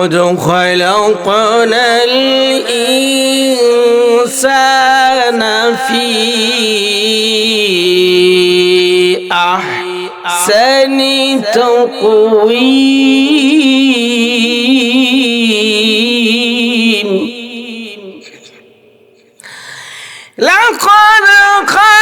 لقد خلقنا الإنسان في أحسن تقويم. لقد خلقنا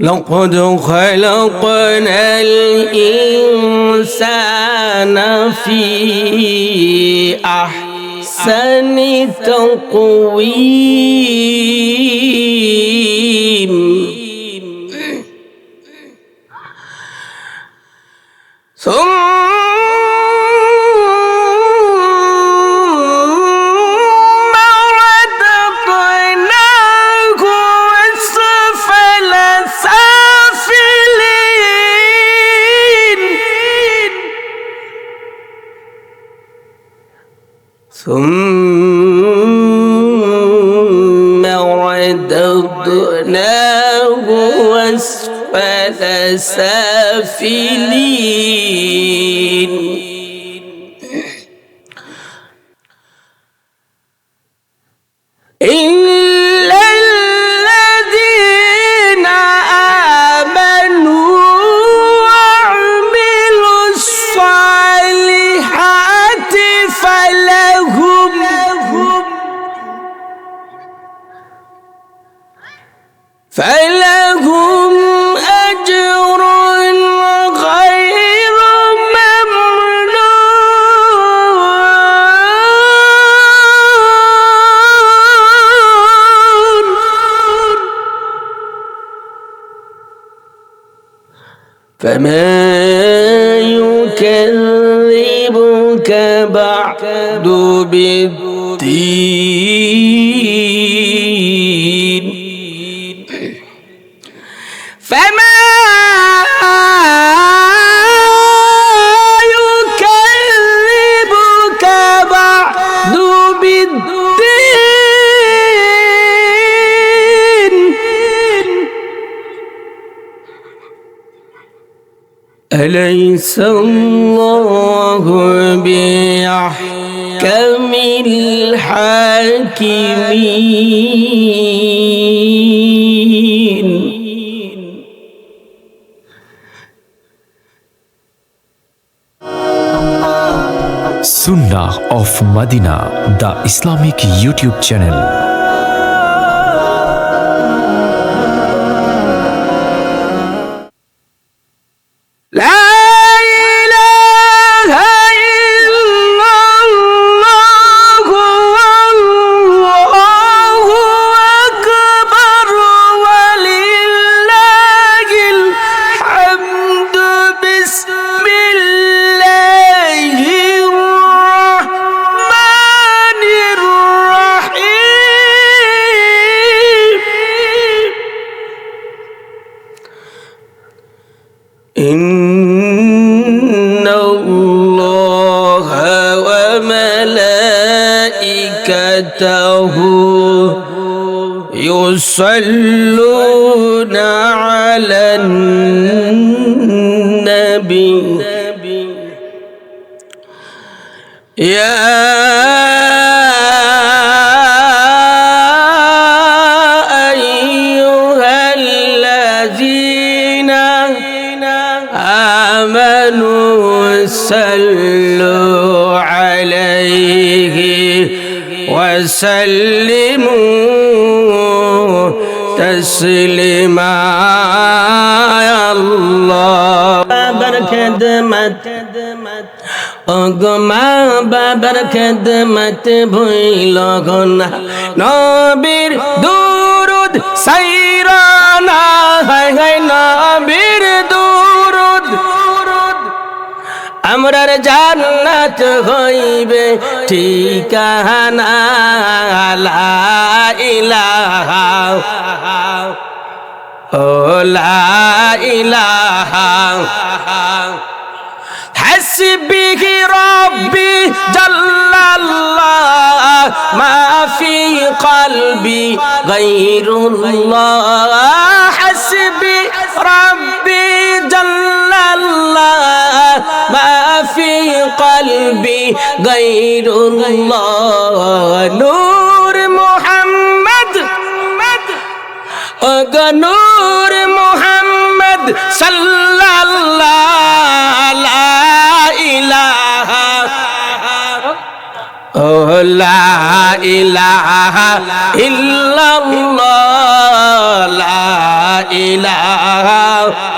لقد خلقنا الإنسان في أحسن تقويم. ثم ফিলি فما يكذبك بعد بالدين أليس الله بأحكم الحاكمين Sunnah of Madina, the Islamic YouTube channel. وملائكته يصلون على النبي. يا وسلموا تسليما يا الله بابر خدمت অগমা বাবার খেদমত ভইল গনা নবীর দুরুদ সাইরানা হায় হায় নবীর আমরার জান্নাত হইবে ঠিকানা লা ও লা ইলাহা। হাসবিহি রব্বি জাল্লাল্লাহ। মা ফি কলবি গায়রুল্লাহ। হাসবি রব্বি জাল্লাল্লাহ। قلبي غير الله نور محمد اغا نور محمد صلى الله لا اله اوه لا اله الا الله لا اله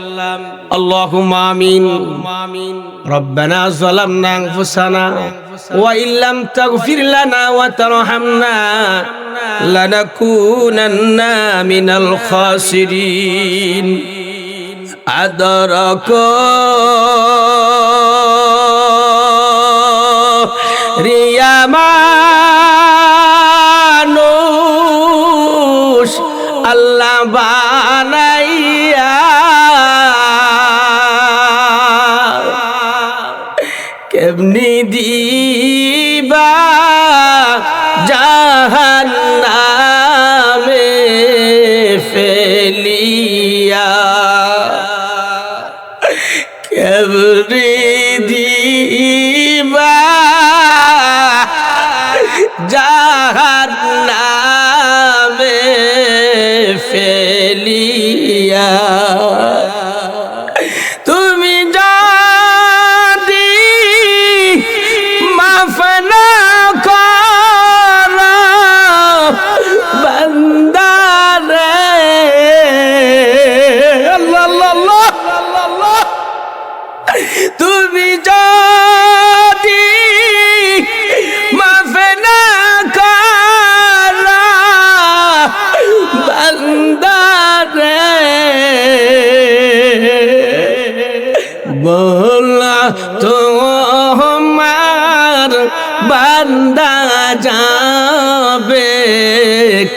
اللهم آمين ربنا ظلمنا أنفسنا وإن لم تغفر لنا وترحمنا لنكونن من الخاسرين أدركوا রিয়া মানুষ আল্লাহ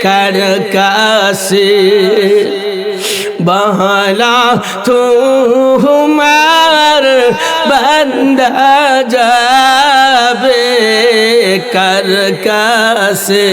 কার কাছে বহলা তোমার বান্দা যাবে কার কাছে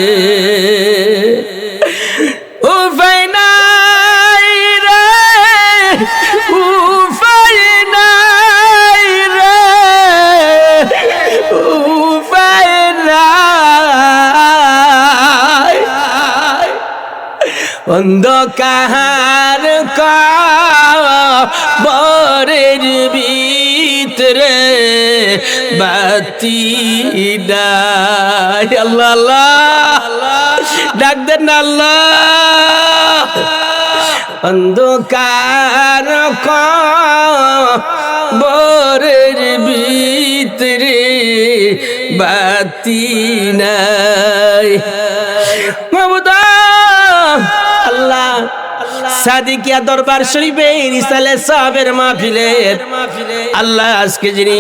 অন্ধকার বরের ভিতরে বাতি আল্লাহ ডাক দেন আল্লাহ। অন্ধকার বরের ভিতরে বাতি নাই আল্লাহ সাদিকিয়া দরবার শরীফের ইসালে সাহাবের মাহফিলের আল্লাহ আজকে যিনি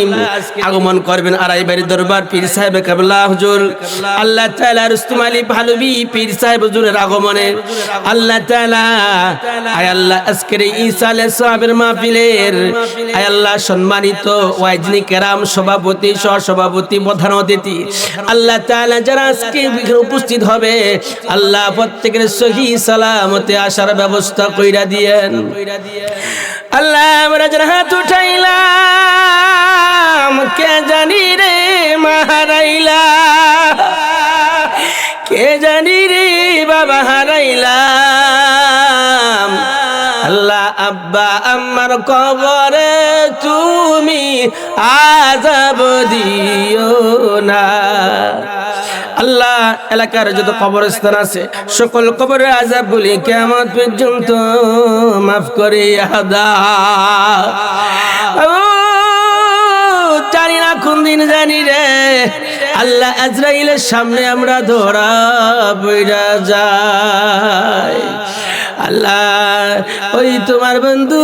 আগমন করবেন আড়াই বাড়ি দরবার পীর সাহেব কাবলা হুজুর, আল্লাহ তাআলা রুস্তুম আলী ভালবি পীর সাহেব হুজুরের আগমনে। আল্লাহ তাআলা, আয় আল্লাহ আজকের ইসালে সাহাবের মাহফিলের, আয় আল্লাহ সম্মানিত ওয়াইজনি কেরাম সভাপতি সহ সভাপতি প্রধান অতিথি। আল্লাহ তাআলা যারা আজকে উপস্থিত হবে, আল্লাহ প্রত্যেকের সহি সালামতে আসার ব্যবস্থা কইরা দিয়েন। আল্লাহ আমরা যারা হাত উঠাইলাম। কে জানি রে মাহারাইলা? কে জানি রে বাবা আল্লাহ আব্বা, আমার কবরে তুমি আজাব দিও না। আল্লাহ এলাকার যত কবরস্থান আছে, সকল কবরের আজাব বলি কেমন পর্যন্ত মাফ করে আদা জানি না কোন দিন জানি রে, আল্লাহ আজরাইলের সামনে আমরা ধরা বইরা যাই। আল্লাহ, ওই তোমার বন্ধু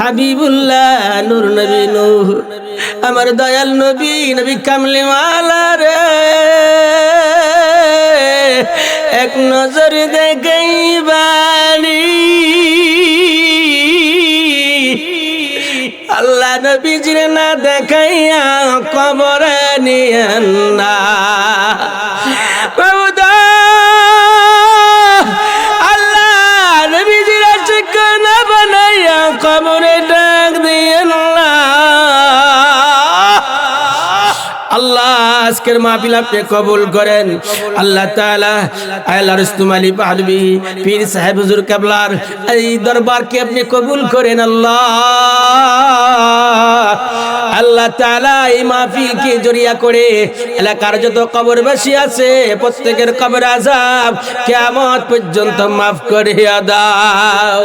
হাবিবুল্লাহ, নূর নবী নূহ আমার দয়াল নবী নবী কামলিওয়ালা রে। এক নজর দেখাই বাণী। আল্লাহ নবীজির না দেখাইয়া কবরে নিয়েন আজকের মাহফিল আপনি কবুল করেন। আল্লাহ তাআলা আল্লাহ রুস্তুম আলী পাহলবি পীর সাহেব হুজুর কাবলার এই দরবারকে আপনি কবুল করেন আল্লাহ। আল্লাহ তালা এই মাহফিল কে জড়িয়া করে এলাকার যত কবর বেশি আছে, প্রত্যেকের কবর আজাব কেমন পর্যন্ত মাফ করে দাও।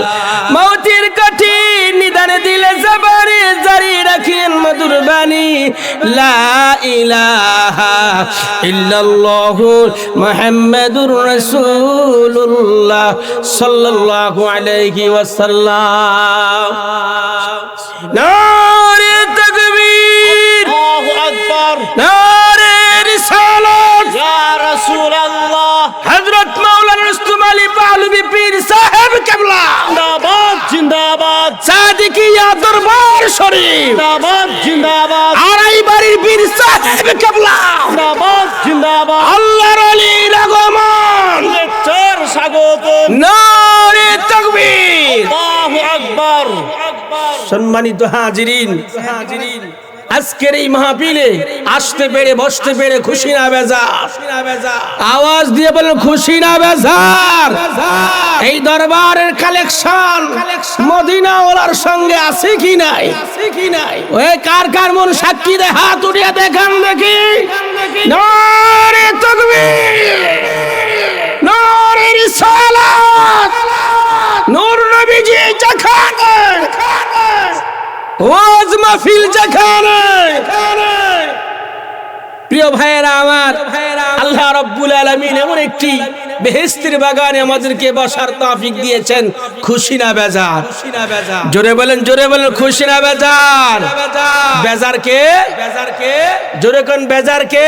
মৌতির কঠিন নিদানে দিলে সবারে জারি রাখেন মধুর বাণী, লা ইলাহা ইল্লাল্লাহ মুহাম্মাদুর আলাইহি ওয়াসাল্লাম। নারে তাকবীর আকবর। নারের রিসালাত। ইয়া রাসূলুল্লাহ। হযরত মাওলানা রুস্তম আলী পাহলভি পীর সাহেব কিবলা। জিন্দাবাদ জিন্দাবাদ। সাদিকিয়া দরবার শরীফ। জিন্দাবাদ জিন্দাবাদ। আড়াই বাড়ির পীর সাহেব কিবলা। জিন্দাবাদ জিন্দাবাদ। আল্লাহর আলীর আগমন। লেকচার স্বাগত নারে তাকবীর। আল্লাহু আকবার। সম্মানিত হাজিরিন। আজকের এই মাহফিলে আসতে পেরে, বসতে পেরে খুশি না বেজার। আওয়াজ দিয়ে বলেন, খুশি না বেজার। এই দরবারের কালেকশন মদিনা ওলার সঙ্গে আছে কি নাই? ওই কার কার মন সাক্ষী দে হাত উঠিয়ে দেখান দেখি। নারে তাকবীর, নারে রিসালাত নূর নবীজি যেখানে ওয়াজ মাহফিল যেখানে প্রিয় ভাইয়েরা আমার আল্লাহ রব্বুল আলামিন এমন একটি বেহেস্তির বাগানে আমাদেরকে বসার তৌফিক দিয়েছেন। খুশি না বেজার? জোরে বলেন জোরে বলেন খুশি না বেজার? বেজার? কে? বেজার কে? জোরে কোন বেজার কে?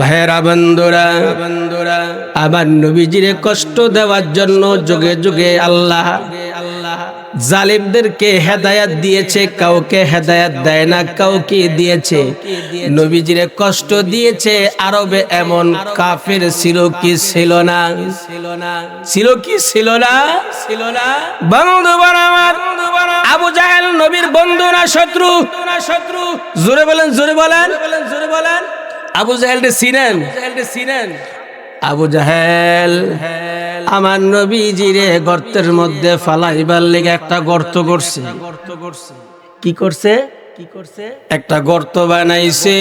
ভাইয়েরা বন্ধুরা বন্ধুরা। আবার নবীজিরে কষ্ট দেওয়ার জন্য যুগে যুগে আল্লাহ আল্লাহ জালিমদেরকে হেদায়াত দিয়েছে, কাউকে হেদায়াত দেয় না, কাউকে দিয়েছে। নবীজিরে কষ্ট দিয়েছে, আরবে এমন কাফের ছিল কি ছিল না? ছিল কি ছিল না? ছিল না বন্ধু আমার, আবু জাহেল নবীর বন্ধু না শত্রু? না শত্রু জোরে বলেন জোরে বলেন। জোরে বলেন আবু জাহেলকে চিনেন চিনেন? আবু জাহেল। আমার নবীজিরে গর্তের মধ্যে ফালাইবার লেগে একটা গর্ত করছে কি করছে? কি করছে একটা গর্ত বানাইছে।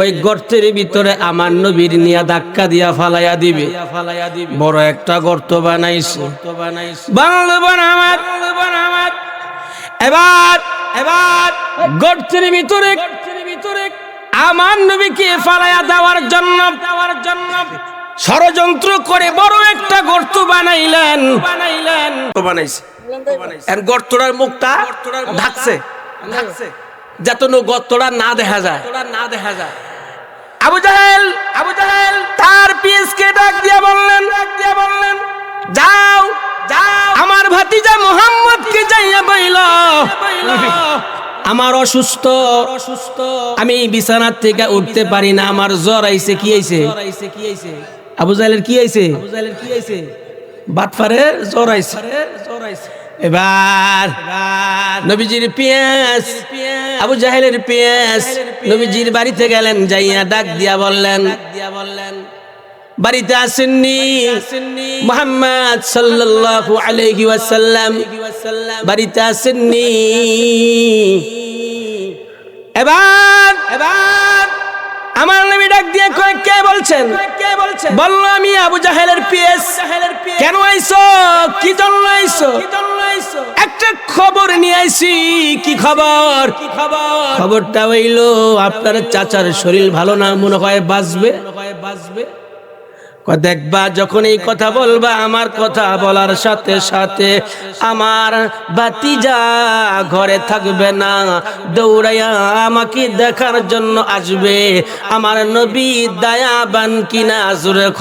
ওই গর্তের ভিতরে আমার নবীর নিয়া ধাক্কা দিয়া ফালাইয়া দিবে। ফালাইয়া দিবে বড় একটা গর্ত বানাইছে। গর্ত বানাইছে এবার এবার গর্তের ভিতরে আমার নবীকে ফালাইয়া দেওয়ার জন্য দেওয়ার জন্য ষড়যন্ত্র করে বড় একটা গর্ত বানাইলেন। বানাইলেন বানাইছে। গর্তটার মুখটা ঢাকছে। ঢাকছে। যাতে গর্তটা না দেখা যায়। না দেখা যায়। আবু জাহেল আবু জাহেল তার পিএসকে ডাক দিয়া বললেন ডাক দিয়া বললেন যাও যাও। আমার ভাতিজা মোহাম্মদ মোহাম্মদকে যাইয়া বইল। আমার অসুস্থ। অসুস্থ আমি বিছানার থেকে উঠতে পারি না, আমার জ্বর আইছে, কি আইছে? আবু জাহেলের কি আইছে? আবু কি আইছে। বাটফারে জড়াইছে এবার নবীজির পেঁয়াজ, আবু জাহেলের পেঁয়াজ, নবীজির বাড়িতে গেলেন, যাইয়া ডাক দিয়া বললেন, বাড়িতে আসেননি মোহাম্মদ সাল্লাল্লাহু আলাইহি ওয়াসাল্লাম। বাড়িতে আসেননি। এবার এবার আমার নবী ডাক দিয়ে কয় কে বলছেন? কে বলছেন? বলল আমি আবু জাহেলের পিএস। কেন আইছো কি জন্য আইছো একটা খবর নিয়ে আইছি কি খবর? কি খবর? খবরটা হইল আপনার চাচার শরীর ভালো না মনে হয় বাঁচবে? বাঁচবে। কয় দেখবা যখন এই কথা বলবা, আমার কথা বলার সাথে সাথে আমার বাতিজা ঘরে থাকবে না। দৌড়াইয়া আমাকে দেখার জন্য আসবে। আমার নবী দয়াবান কিনা, জুরে খ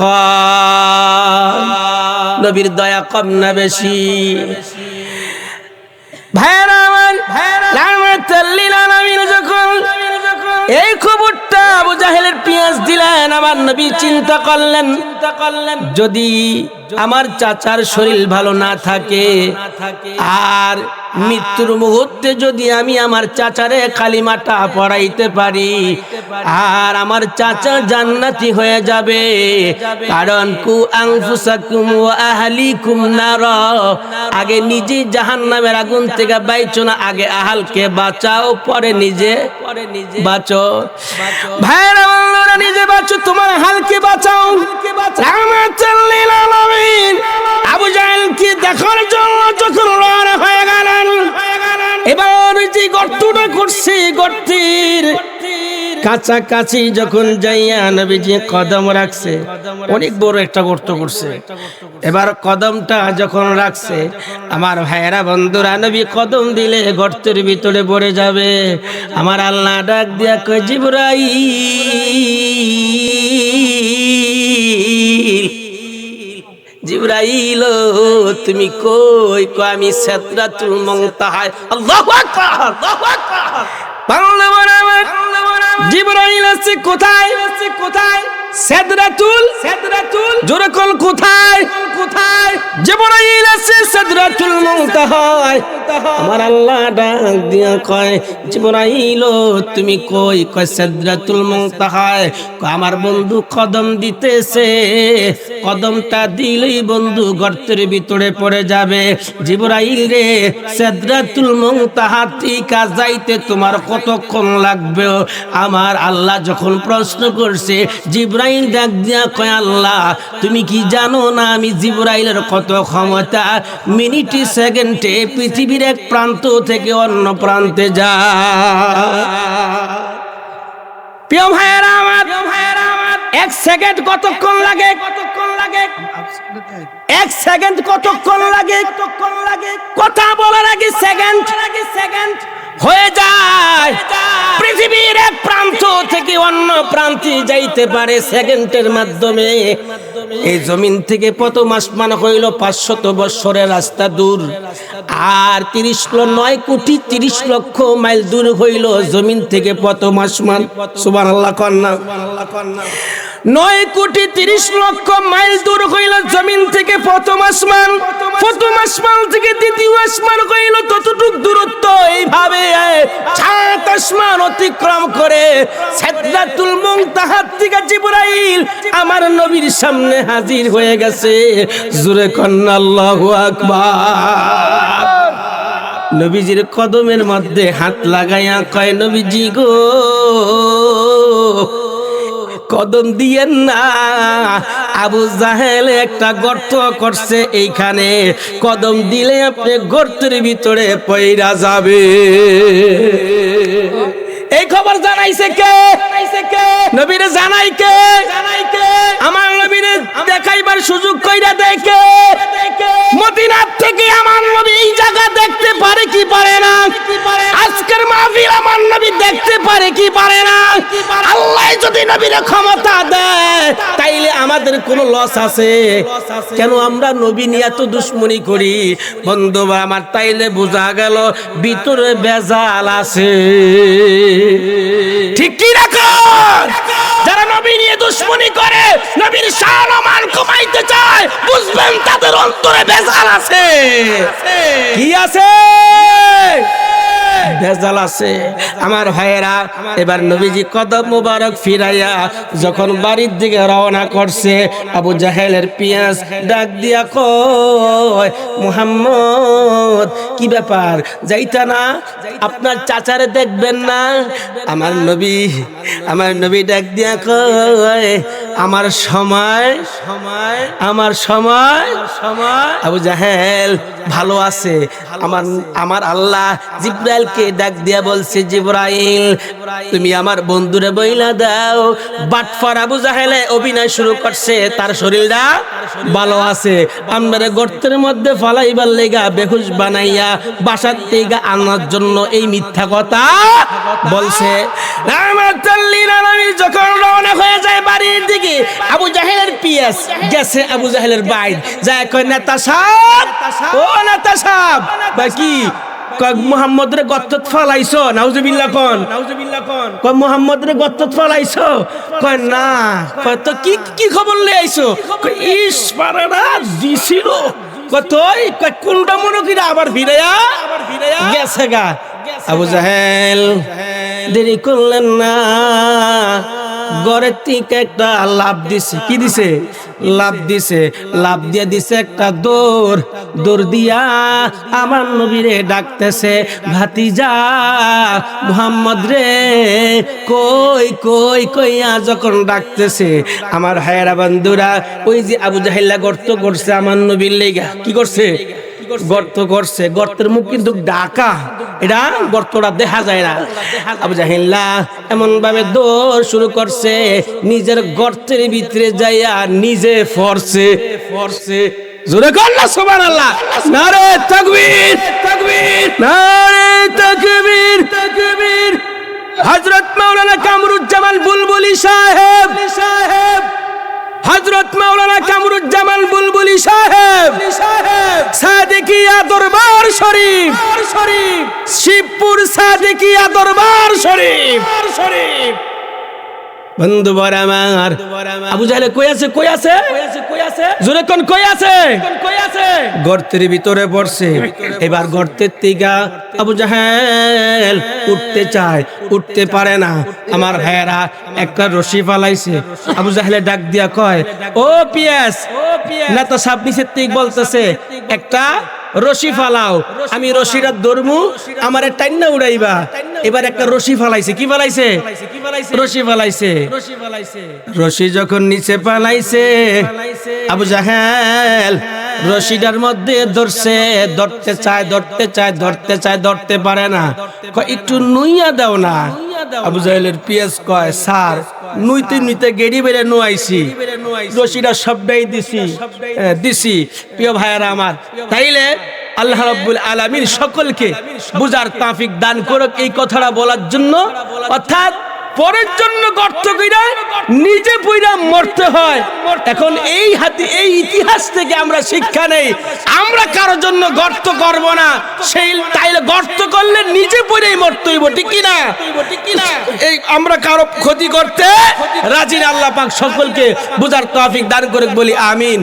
নবীর দয়া কম না বেশি। ভাইরা আমার আলামিন যখন এই খবরটা আবু জাহেলের পেঁয়াজ দিলেন, আমার নবী চিন্তা করলেন চিন্তা করলেন যদি আমার চাচার শরীর ভালো না থাকে আর মৃত্যুর মুহূর্তে যদি আমি আমার চাচারে কালিমাটা পড়াইতে পারি আর আমার চাচা জান্নাতি হয়ে যাবে, কারণ কু আনফুসাকুম ওয়া আহলিকুম নার। আগে নিজে জাহান্নামের আগুন থেকে বাইছো না, আগে আহালকে বাঁচাও পরে নিজে পরে নিজে বাঁচো। ভাইরা বন্ধুরা নিজে বাঁচো, তোমার হালকে বাঁচাও। আবু জাহেলকে দেখার জন্য যখন রওনা হয়ে গেলেন, এবার যে গর্তটা করছে, গর্তের কাছাকাছি যখন যাইয়া নবীজি কদম রাখছে, অনেক বড় একটা গর্ত করছে। এবার কদমটা যখন রাখছে, আমার ভাইয়েরা বন্ধুরা, নবী কদম দিলে গর্তের ভিতরে পড়ে যাবে। আমার আল্লাহ ডাক দিয়া কয় জিবরাই জিব্রাইল, তুমি কই? কো আমি সাদরাতুল মুনতাহায় আল্লাহু আকবার আল্লাহু আকবার। বাংলা বরাবর জিব্রাইল আসছে কোথায় কোথায়? সাদরাতুল সাদরাতুল। জোরে কোথায়? কোথায়? জিব্রাইল আছে সাদরাতুল মুনতাহায় আমার আল্লাহ ডাক দিয়া কয় জিব্রাইল তুমি কই? কয় সাদরাতুল মুনতাহায় আমার বন্ধু কদম দিতেছে। কদমটা দিলেই বন্ধু গর্তের ভিতরে পড়ে যাবে। জিব্রাইল রে সাদরাতুল মুনতাহা টিকা যাইতে তোমার কতক্ষণ লাগবে? আমার আল্লাহ যখন প্রশ্ন করছে জিব্রাইল ডাক দিয়া কয়, আল্লাহ, তুমি কি জানো না আমি জিব্রাইলের কত ক্ষমতা? মিনিটি, সেকেন্ডে পৃথিবীর এক প্রান্ত থেকে অন্য প্রান্তে যা। প্রিয় ভাইয়েরা আমার এক সেকেন্ড কতক্ষণ লাগে? কতক্ষণ লাগে? এক সেকেন্ড কতক্ষণ লাগে? কতক্ষণ লাগে? কথা বলার আগে সেকেন্ড আগে সেকেন্ড। হয়ে যায়। পৃথিবীর এক প্রান্ত থেকে অন্য প্রান্তে যাইতে পারে সেকেন্ডের মাধ্যমে। এই জমিন থেকে প্রথম আসমান হইল পাঁচশত বৎসরের রাস্তা দূর। আর তিরিশ নয় কোটি তিরিশ লক্ষ মাইল দূর হইল জমিন থেকে প্রথম আসমান। সুবান আল্লাহ কন্যা নয় কোটি তিরিশ লক্ষ মাইল দূর হইল জমিন থেকে প্রথম আসমান। প্রথম আসমান থেকে দ্বিতীয় আসমান হইল ততটুক দূরত্ব। এইভাবে সাত আসমান অতিক্রম করে সাদরাতুল মুনতাহার থেকে জিবরাইল আমার নবীর সামনে হাজির হয়ে গেছে। জুরে কন্না, আল্লাহু আকবার। নবীজির কদমের মধ্যে হাত লাগাইয়া কয়, নবীজি গো কদম দিয়েন না। আবু জাহেল একটা গর্ত করছে এইখানে। কদম দিলে আপনি গর্তের ভিতরে পয়রা যাবে। এই খবর জানাইছে কে? নবীরে জানাই কে? আমার নবীরে দেখাইবার সুযোগ কইরা দেখে মদিনার থেকে আমার কি পারে না? আজকের মাহফিল আমার নবী দেখতে পারে কি পারে না? আল্লাহ যদি নবীর ক্ষমতা দেয় তাইলে আমাদের কোনো লস আছে। কেন আমরা নবী নিয়ে এত দুশ্মনী করি? বন্ধু আমার তাইলে বোঝা গেল ভিতরে বেজাল আছে। ঠিক কি রাখো? যারা নবী দুশ্মনী করে নবীর শান মান কমাইতে চায় বুঝবেন তাদের অন্তরে বেজাল আছে? কি আছে? ভেজাল আছে। আমার ভাইয়েরা, এবার নবীজি কদম মুবারক ফিরাইয়া যখন বাড়ির দিকে রওনা করছে, আবু জাহেলের পিয়াস ডাক দিয়া কয়, মুহাম্মদ, কি ব্যাপার? যাইতা না? আপনার চাচারে দেখবেন না? আমার নবী আমার নবী ডাক দিয়া কয়, আমার সময় সময় আমার সময় সময় আবু জাহেল ভালো আছে। আমার আমার আল্লাহ জিব্রাইলকে ডাক দিয়া বলছে, জিব্রাইল, তুমি আমার বন্ধুরে বইলা দাও। বাটফার আবু জাহেলে অভিনয় শুরু করছে, তার শরীরটা ভালো আছে। আমরা গর্তের মধ্যে ফালাইবার লেগা বেহুশ বানাইয়া বাসার থেকে আনার জন্য এই মিথ্যা কথা বলছে। যখন রওনা হয়ে যায় বাড়ির দিকে, আবু জাহেলের পিএস গেছে আবু জাহেলের বাইর। যায় কয়, নেতা সাহেব, ও নেতা সাহেব বা কি কয় মুহাম্মদ রে গত্তত ফালাইছো? নাউজুবিল্লাহ কোন। কয় মুহাম্মদ রে গত্তত ফালাইছো? কয়, না। কয়, তো কি কি খবর লই আইছো? ইস পারাডা দিছিল। কয়, তুই? কয় কোনটা মনে কিরা আবার ফিরাইয়া আবার ফিরাইয়া গেছে গা। আবু জাহেল দেরি করলেন না। গড়ের থেকে একটা লাভ দিছে। কি দিছে? লাভ দিছে। লাভ দিয়ে দিছে একটা দৌড়। দৌড় দিয়া আমার নবীরে ডাকতেছে ভাতিজা মোহাম্মদ রে কই কই কইয়া যখন ডাকতেছে আমার হায়রা বন্ধুরা ওই যে আবু জাহিল্লা গর্ত করছে আমার নবীর লেগা। কি করছে? গর্ত করছে। গর্তের মুখ কিন্তু ডাকা এটা গর্তটা দেখা যায় না। আবু জাহিল্লা এমন ভাবে দৌড় শুরু করছে। নিজের গর্তের ভিতরে যাইয়া নিজে ফরছে। ফরছে। জোরে কর না, সুবহানাল্লাহ। নারে তাকবীর তাকবীর, নারে তাকবীর তাকবীর। হযরত মাওলানা কামরুজ্জামান বুলবুলি সাহেব সাহেব। হজরত মাওলানা কামরুজ্জামান বুলবুলি সাহেব সাদেকিয়া দরবার শরীফ শরীফ। শিবপুর সাদেকিয়া দরবার শরীফ। শরীফ। বন্ধু বর আমার। আবু জাহেলে কই আছে কই আছে? জোরে কোন কই আছে? গর্তের ভিতরে পড়ছে। এবার গর্তের থেকে আবু জাহেল উঠতে চায়, উঠতে পারে না। আমার ভাইয়েরা একটা রশি ফালাইছে। আবু জাহেলে ডাক দিয়া কয়, ও পিয়াস না তো সাপ নিচের থেকে বলতেছে, একটা রশি ফালাও। আমি রশিটা ধরমু, আমার টাইনা উড়াইবা। এবার একটা রশি ফালাইছে, কি ফালাইছে? রশি ফালাইছে। রশি যখন নিচে ফালাইছে, আবু জাহেল রশিটার মধ্যে ধরছে, ধরতে চায় ধরতে চায় ধরতে চায়, ধরতে পারে না। একটু নুইয়া দাও না। আবু জাহেলের পিয়াস কয় স্যার নুইতে নুইতে গেড়ি বেড়ে নুয়াইছি। রশিরা সবটাই দিছি দিছি। প্রিয় ভাইয়ারা আমার তাইলে আল্লাহ রাব্বুল আলামিন সকলকে বুজার তাফিক দান করুক এই কথাটা বলার জন্য। অর্থাৎ পরের জন্য গর্ত কইরা নিজে পইরা মরতে হয়। এখন এই হাতি, এই ইতিহাস থেকে আমরা শিক্ষা নেই। আমরা কারও জন্য গর্ত করব না। সেই তাইলে গর্ত করলে নিজে পইরাই মরতে হইব, ঠিক কি না? এই আমরা কারও ক্ষতি করতে রাজি আল্লাহ পাক সকলকে বুঝার তৌফিক দান করে বলি আমিন।